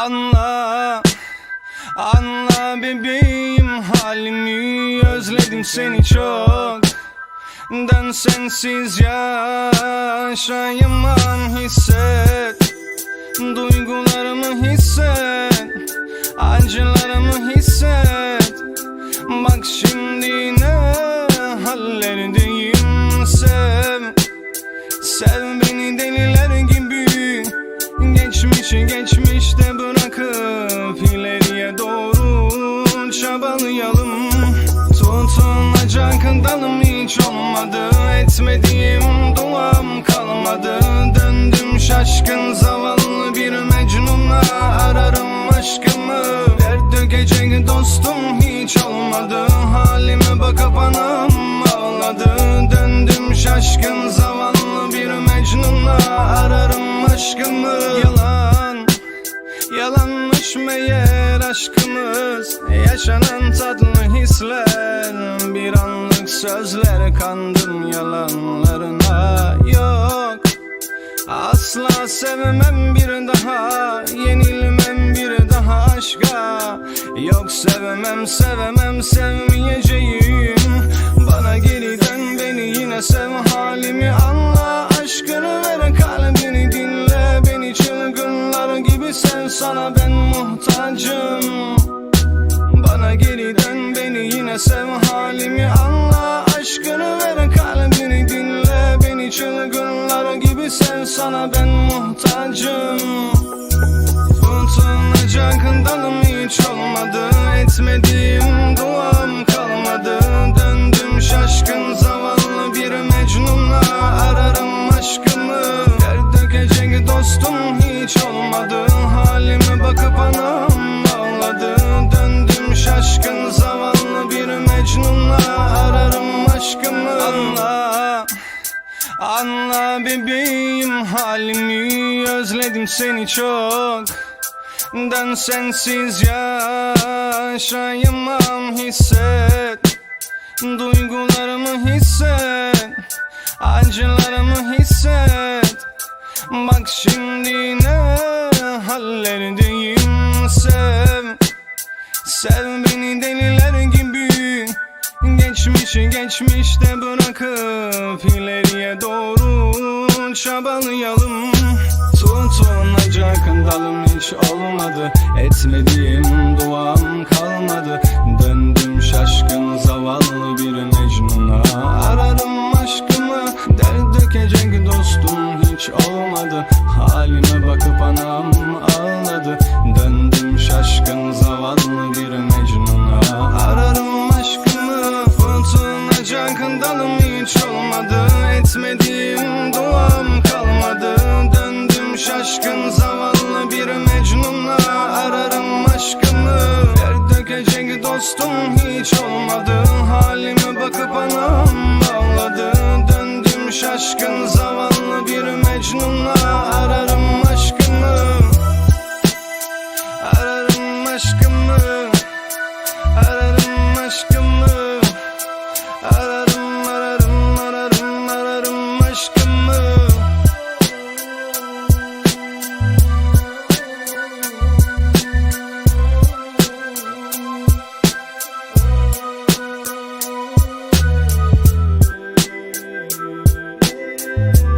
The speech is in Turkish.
Anla Anla bebeğim halimi Özledim seni çok. Dön sensiz yaşayamam hisset. Duygularımı hisset Acılarımı hisset. Bak şimdi Dalım hiç olmadı. Etmediğim duam kalmadı. Döndüm şaşkın zavallı bir mecnuna Ararım aşkımı. Dert dökecek dostum hiç olmadı. Halime bakıp anam ağladı. Döndüm şaşkın zavallı bir mecnuna Ararım aşkımı. Yalan Yalanmış meğer aşkımız. Yaşanan tatlı hisler anlık sözler kandım yalanlarına. Yok Asla sevmem bir daha Yenilmem bir daha aşka. Yok sevmem sevmem sevmeyeceğim. Bana geri dön beni yine sev halimi anla. Aşkını ver kalbini dinle. Beni çılgınlar gibi sev sana ben muhtacım. Bana geri dön beni yine sev sana ben muhtacım. Tutunacak dalım hiç olmadı. Etmediğim duam kalmadı. Döndüm şaşkın zavallı bir mecnuna Ararım aşkımı. Dert dökecek dostum hiç olmadı. Halime bakıp anam ağladı. Döndüm şaşkın zavallı bir mecnuna Ararım aşkımı. Anla Anla bebeğim halimi Özledim seni çok. Dön sensiz yaşayamam hisset. Duygularımı hisset Acılarımı hisset. Bak şimdi ne hallerdeyim Sev Sev beni deliler gibi. Geçmişi geçmişte bırakıp ileriye doğru çabalayalım Tutunacak dalım hiç olmadı. Etmediğim duam kalmadı. Döndüm şaşkın zavallı bir mecnuna. Ararım aşkımı. Dert dökecek dostum hiç olmadı. Halime bakıp anam ağladı. Döndüm şaşkın zavallı bir bakıp anam ağladı Döndüm şaşkın zavallı bir mecnuna Bye.